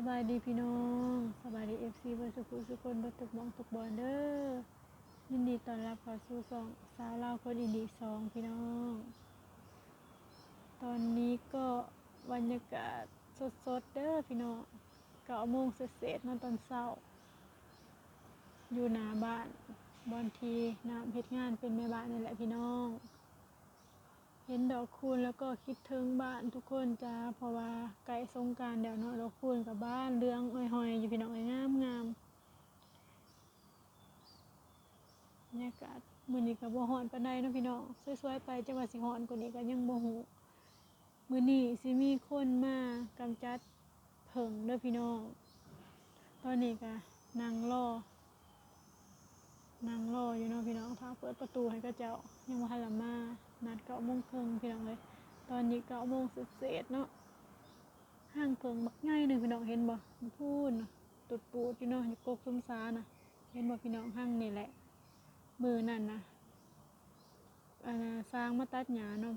สบายดีพี่น้องสบายดีเอฟซีเบอร์สุขุสุคนเบอร์ตุกมองตุกบอลเด้อยินดีต้อนรับเข้าสู่สองสาวลาคนอินดีสองพี่น้อง ตอนนี้ก็บรรยากาศสดๆเด้อพี่น้องเก้าโมงเสร็จๆเนาตอนเช้า อยู่หน้าบ้านบอนทีน้ำเพชรงานเป็นแม่บ้านนี่แหละพี่น้อง เห็นดอกคูณแล้วก็คิดถึงบ้านทุกคนจ้าเพราะว่าใกล้สงการเดี๋ยวเนาะดอกคูณกับบ้านเรื่องอ้อยหอยอยู่พี่น้องอ้อยงามงามบรรยากาศมื้อนี้ก็บ่ฮ้อนปานใดเนาะพี่น้องสวยๆไปจังว่าสิฮ้อนกว่านี้ก็ยังบ่ฮู้มื้อนี้สิมีคนมากำจัดเผิงเด้อพี่น้อง ตอนนี้ก็นั่งรอ นั่งรออยู่เนาะพี่น้องถ้าเปิดประตูให้ก็เจ้ายังว่าหัละมานัดเก้าโมงครึ่งพี่น้องเลยตอนนี้เก้าโมงเศษเนาะห้างเพิงบักง่ายหนึ่งพี่น้องเห็นบ่พูดนะตุดปูดอยู่เนาะอยู่กกซุ้มซานะเห็นบ่พี่น้องห้างนี่แหละ มือนั่นนะอันสร้างมาตัดหญ้าเนาะ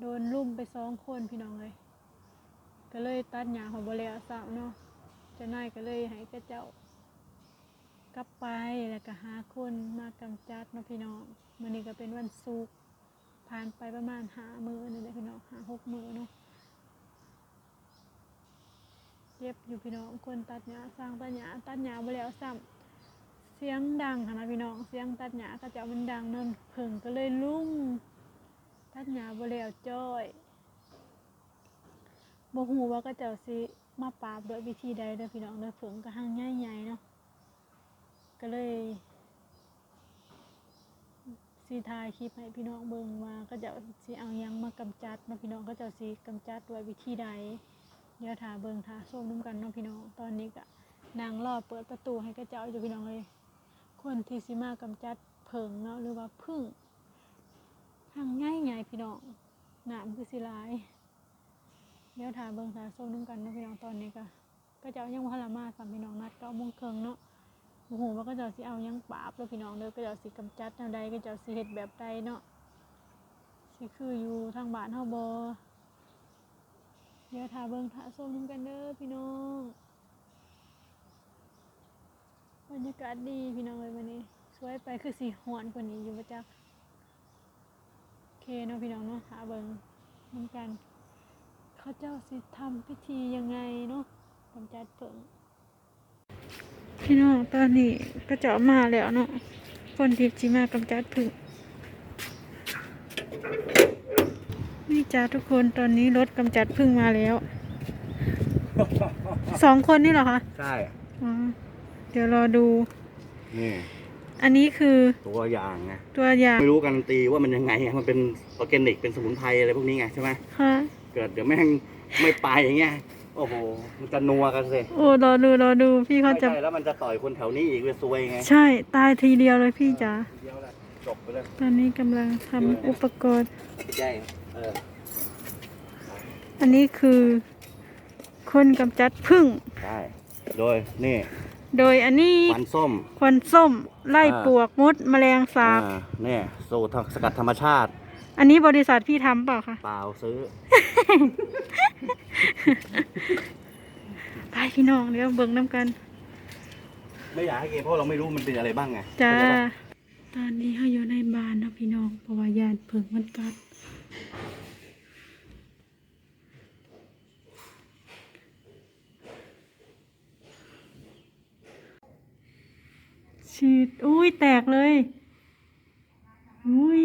โดนลุ่มไปสองคนพี่น้องเลยก็เลยตัดหญ้าของบ่แล้วสาวเนาะจะนายก็เลยให้กระเจ้า กลับไปแล้วก็หาคนมากำจัดเนาะพี่น้องมื้อนี้ก็เป็นวันศุกร์ผ่านไปประมาณหามือนี่แหละพี่น้องหาหกมือเนาะเย็บอยู่พี่น้องคนตัดหญ้าสร้างตัดหญ้าตัดหญ้าบ่แล้วซ้ำเสียงดังค่ะนะพี่น้องเสียงตัดหญ้าก็จะมันดังนนเพิ่งก็เลยลุ่มตัดหญ้าบ่แล้วจ้อยบ่ฮู้ว่าก็เจ้าสิมาปราบด้วยวิธีใดเด้อพี่น้องเด้อเพิ่งก็หั่งใหญ่ๆเนาะ ก็เลยสีทายคลิปให้พี่น้องเบิ่งว่าก็จะสิเอายังมากำจัดนะพี่น้องก็จะสิกำจัดด้วยวิธีใดเดี๋ยวถาเบิ่งถาส้มน้ำกันเนาะพี่น้องตอนนี้ก็นางรอเปิดประตูให้กระเจ้าอยู่พี่น้องเลย คนที่สิมากำจัดเพิงเนาะหรือว่าพึ่งทางง่ายไงพี่น้องหน้ำคือสิหลายเดี๋ยวถาเบิ่งถาส้มน้ำกันเนาะพี่น้องตอนนี้ก็ก็จะยังว่ามาสามพี่น้องนัดเก้าโมงครึ่งเนาะ โอ้โหว่าก็เจะสิเอายังปราบแล้วพี่น้องเด้อก็เจะสิกำจัดแนวใดก็เจะสิเฮ็ดแบบใดเนาะสิคืออยู่ทางบ้านเฮาบ่เดี๋ยวถ่าเบิ่งถาส้มกันเด้อพี่น้องบรรยากาศดีพี่น้องเลยวันนี้สวยไปคือสิฮ้อนกว่านี้อยู่บ่จักโอเคเนาะพี่น้องเนาะถาเบิ่งนกัน เขาเจ้าสิทำพิธียังไงเนาะกำจัดเพิ่ง พี่น้องตอนนี้ก็เจาะมาแล้วเนาะคนที่จิมากำจัดผึ่งนี่จ้าทุกคนตอนนี้รถกำจัดผึ่งมาแล้ว สองคนนี่เหรอคะใช่อ๋อเดี๋ยวรอดู นี่อันนี้คือตัวอย่างไงตัวอย่างไม่รู้การันตีว่ามันยังไงไงมันเป็นออร์แกนิกเป็นสมุนไพรอะไรพวกนี้ไงใช่ไหมค่ะเกิดเดี๋ยวแม่งไม่ไปอย่างเงี้ย โอ้โห มันจะนัวกันสิโอ้รอดูรอดูพี่เขาไม่จะใช่แล้วมันจะต่อยคนแถวนี้อีกเลยซวยไงใช่ตายทีเดียวเลยพี่จ๋าเดียวแหละจบไปเลยตอนนี้กำลังทำอุปกรณ์ ใช่เอออันนี้คือคนกำจัดผึ่งใช่โดยนี่โดยอันนี้ควันส้มควันส้มไล่อ่าปวกมดแมลงสาบ อ่าเนี่ยสูตรสกัดธรรมชาติอันนี้บริษัทพี่ทำเปล่าคะเปล่าซื้อ ไปพี่น้องเดี๋ยวเบิ่งน้ำกัน ไม่อยากให้กินเพราะเราไม่รู้มันเป็นอะไรบ้างไงจ้าเข้ใจปะตอนนี้เขาอยู่ในบ้านนะพี่น้องเพราะว่ายานเพิ่งมันกัดฉีดอุ้ยแตกเลย อุ้ย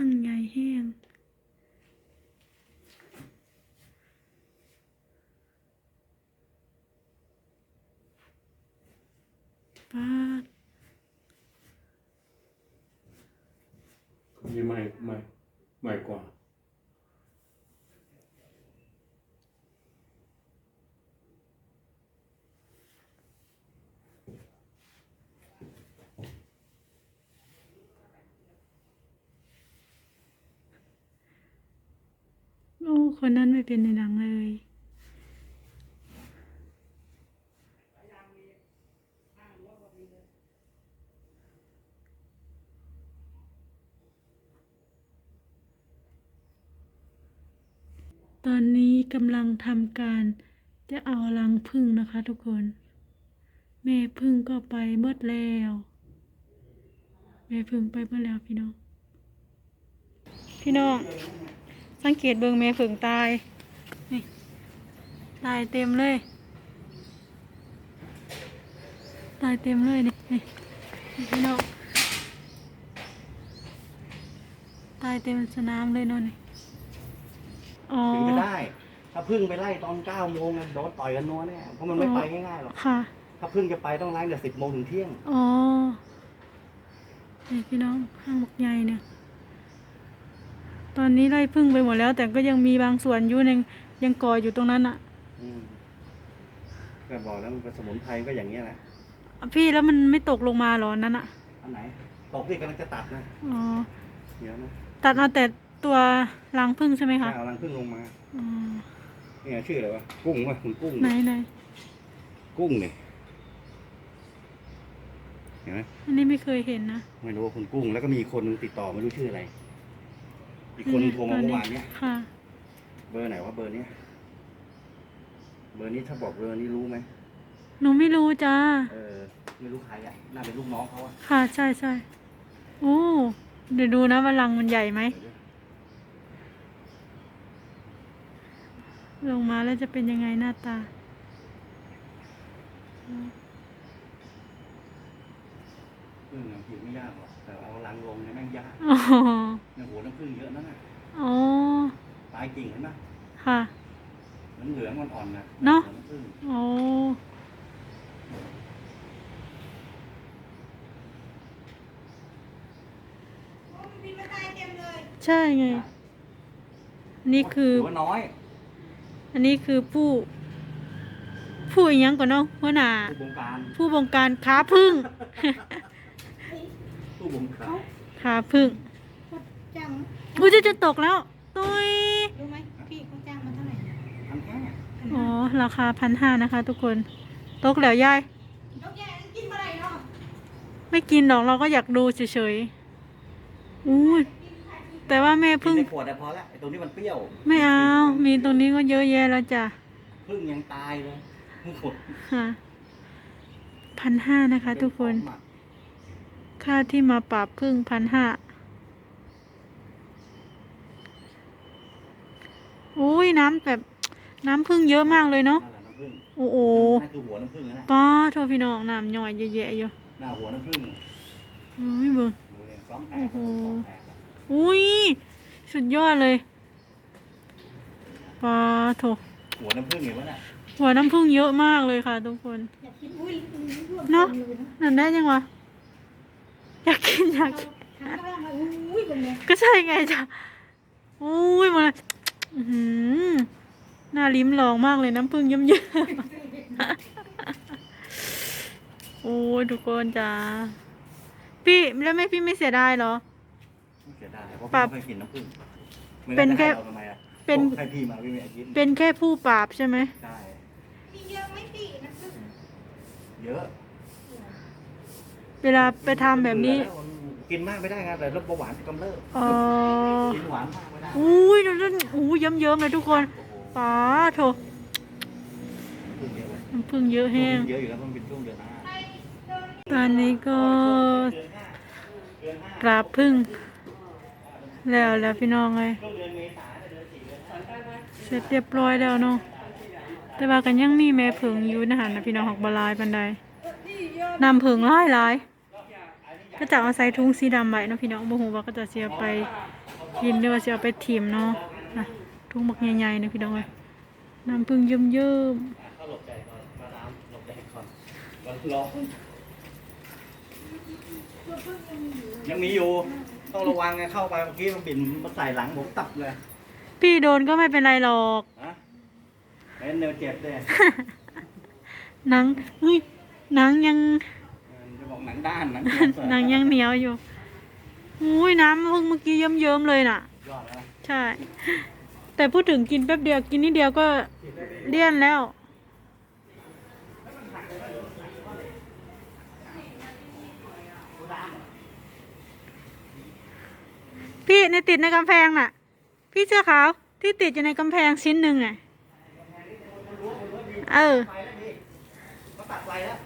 พังไงแห้ง ป้าดมีใหม่ใหม่ใหม่กว่า คนนั้นไม่เป็นในหนังเลยตอนนี้กำลังทำการจะเอารังพึ่งนะคะทุกคน แม่พึ่งก็ไปเบิดแล้ว แม่พึ่งไปเบิดแล้วพี่น้อง พี่น้อง สังเกตเบิงแม่พึ่งตาย นี่ ตายเต็มเลย ตายเต็มเลยนี่นี่นี่พี่น้องตายเต็มสนามเลยเนอนนี่อ๋อถึงจะได้ ถ้าพึ่งไปไล่ตอนเก้าโมงโดนต่อยกันนัวแน่เพราะมันไม่ไปง่ายๆหรอก ค่ะ ถ้าพึ่งจะไปต้องไล่แต่สิบโมงถึงเที่ยง อ๋อนี่พี่น้องห้างบักใหญ่เนี่ย ตอนนี้ไล่พึ่งไปหมดแล้ว แต่ก็ยังมีบางส่วนอยู่ยังยังก่ออยู่ตรงนั้นอะอืมก็บอกแล้วมันเป็นสมุนไพรก็อย่างเงี้ยแหละพี่แล้วมันไม่ตกลงมาเหรออันนั้นอะอันไหนตกที่กำลังจะตัดนะอ๋อเดี๋ยวนะตัดเอาแต่ตัวรังพึ่งใช่ไหมคะเอารังพึ่งลงมาอ๋อเนี่ยชื่ออะไรวะกุ้งวะคุณกุ้งไหนไหนกุ้งเนี่ยเห็นไหมอันนี้ไม่เคยเห็นนะไม่รู้ว่าคุณกุ้งแล้วก็มีคนหนึงติดต่อไม่รู้ชื่ออะไร อีกคนหนึงโทรมาเมื่อวานเนี้ยค่ะ เบอร์ไหนวะเบอร์เนี้ยเบอร์นี้ถ้าบอกเบอร์นี้รู้ไหมหนูไม่รู้จ้า เออไม่รู้ใครอะน่าเป็นลูกน้องเขาอะค่ะ ใช่ใช่โอ้ เดี๋ยวดูนะว่ารังมันใหญ่ไหม ลงมาแล้วจะเป็นยังไงหน้าตา พึ่งอะผิดไม่ยากหรอกแต่เอารังลงเนี่ยแม่งยากอ๋อเนี่ยหัวน้ำพึ่งเยอะนั่นน่ะอ๋อตายจริงเห็นไหมค่ะเหลืองเหลืองๆอ่อนนะเนอะหัวำผึ้ใช่ไง นี่คืออว่าน้อย อันนี้คือผู้ผู้ยังก่อนเนาะหัวหน้าผู้บงการผู้บงการค้าพึ่ง ผู้บงการค้าพึ่งเขาจ้างอุ้ยจะจะตกแล้วตุยรู้ไหมพี่เขาจ้างมาเท่าไหร่พันห้าอ๋อราคาพันห้านะคะ ทุกคน ตกแล้วยายนกแย่กินเมื่อไหร่เนาะไม่กินหรอกเราก็อยากดูเฉยๆอุ้ยแต่ว่าแม่กินพึ่งในขวดแต่พอละไอ้ตรงนี้มันเปรี้ยวไม่เอา มีตรงนี้ก็เยอะแยะแล้วจ้ะพึ่งยังตายเลยพึ่งขดค่ะพันห้านะคะ ทุกคน เป็ของหมัก ค่าที่มาปรับพึ่งพันห้าอุ้ยน้ำแบบน้ำพึ่งเยอะมากเลยเนาะนั่นแหละน้ำผึ้งโอ้โหนั่นคือหัวน้ำผึ้งนะป้าโทษพี่น้องน้ำย่อยเยอะแยะอยู่หน้าหัวน้ำผึ้งอุ้ยเบิ่งดูเลยซ้อมแตโอ้กโหซ้อมแตกอุ้ยสุดยอดเลยป้าโถหัวน้ำผึ้งเห็นไหมน่ะหัวน้ำพึ่งเยอะมากเลยค่ะทุกคนอยากกินอุ้ยร่วมเนอะต็มเลยนั่นได้ยังวะ อยากกินอยากกินทั้งกระร่างมาอุ้ยเป็นไงก็ใช่ไงจ้ะอุ้ยมันอื้อหือน่าลิ้มลองมากเลยน้ำผึ้งเยิ้มๆโอ้ยทุกคนจ้าพี่แล้วแม่พี่ไม่เสียดายเหรอไม่เสียดายเพราะปรับผมไม่เคยกินน้ำผึ้งไม่เป็นงั้จะแค่ให้ราทำไมอะเป็น ให้พี่มาพี่ไม่ให้กินเป็นแค่ผู้ปราบใช่ไหม ใช่มีเยอะไหม่ปีนะซึ่งเยอะ เวลาไปทำแบบนี้ กินมากไม่ได้ไงแต่รสเบาหวานกำเริบอ๋อ กินหวานมากไม่ได้อุ้ยนั่นอู้ยเยิ้มๆเลยทุกคนโอ้โหป๋าโถพึ่งเยอะเลยน้ำผึ้งเยอะแห้งเยอะอยู่แล้วต้องเป็นช่วงเดือนหน้าตอนนี้ก็กราบพึ่ง แล้วแล้วพี่น้องเลยเสร็จเรียบร้อยแล้วเนาะแต่ว่ากันยังมีแม่ผึ่งอยู่นะฮะนะพี่น้องหอกบหลายปันใดนำผึ่งหลายหลาย ก็จะเอาใส่ถุงสีดำไว้เนาะพี่น้องบ่ฮู้ว่าก็จะเสียไปกินหรือว่าเสียไปถิ่มเนาะนะถุงบักใหญ่ๆนะพี่น้องเลยน้ำผึ้งเยิ้มเข้าหลบใจก่อนมาตามหลบใจก่อนก่อนรอยังมีอยู่ ต้องระวังไงเข้าไปเมื่อกี้มันบินมาใส่หลังผมตับเลยพี่โดนก็ไม่เป็นไรหรอกฮะเป็นเนื้อเจ็บเลยหนังเฮ้ยหนังยังจะบอกห นังด้างยังเหนียวอยู่อุ้ยน้ำเพิ่งเมื่อกี้เยิ้มๆเลยน่ะ ยอดแล้วใช่ แต่พูดถึงกินแป๊บเดียวกินนิดเดียวก็เลี่ยนแล้ว พี่ในติดในกำแพงน่ะ พี่เสื้อขาวที่ติดอยู่ในกำแพงชิ้นหนึ่งอะเออ เขาตัดไฟแล้ว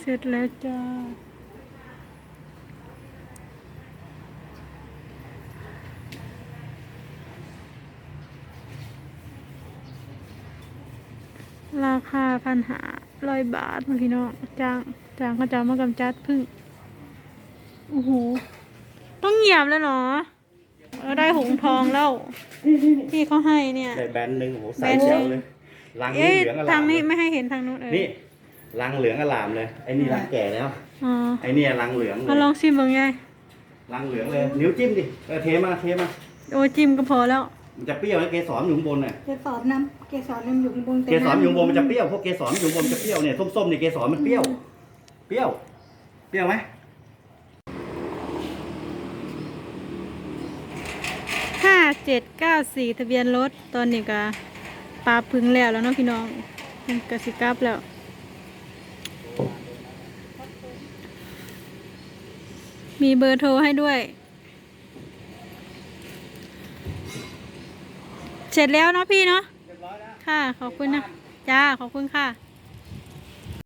เสร็จแล้วจ้า ราคาพันหาร้อยบาทมาพี่น้องจ้างจ้างเขาจะเอามากำจัดพึ่งโอ้โหต้องเหยียบแล้วเหรอเราได้หงทองแล้ว ที่เขาให้เนี่ย ใส่แบนหนึ่งโอ้โหใส่แบนหนึ่เชียงวเลยรังนี้เอ๊ะเหลืองอทาลางมนี้เลยไม่ให้เห็นทางนู้นเออนี่ รังเหลืองอลามเลย ไอ้นี่รังแก่แล้ว อ๋อไอ้เนี่ยรังเหลืองเลมายลองชิมบ้างไงรังเหลืองเลย นิ้วจิ้มดิ เออเทมาเทมา โอ้ยจิ้มก็พอแล้ว มันจะเปรี้ยวนะเกสรอยู่ข้างบนน่ะ เกสรน้ำเกสรน้ำอยู่ข้างบนเกสรอยู่ข้างบนมันจะเปรี้ยว พวกเกสรอยู่ข้างบนมันจะเปรี้ยวเนี่ย ส้มๆเนี่ยเกสรมันเปรี้ยว เปรี้ยว เปรี้ยวไหมห้าเจ็ดเก้าสี่ทะเบียนรถตอนนี้ก็ปลาพึงแล้วแล้วเนาะพี่น้องมันกสิกลับแล้ว มีเบอร์โทรให้ด้วย เสร็จแล้วเนาะพี่เนาะค่ะ ขอบคุณนะ จ้า ขอบคุณค่ะ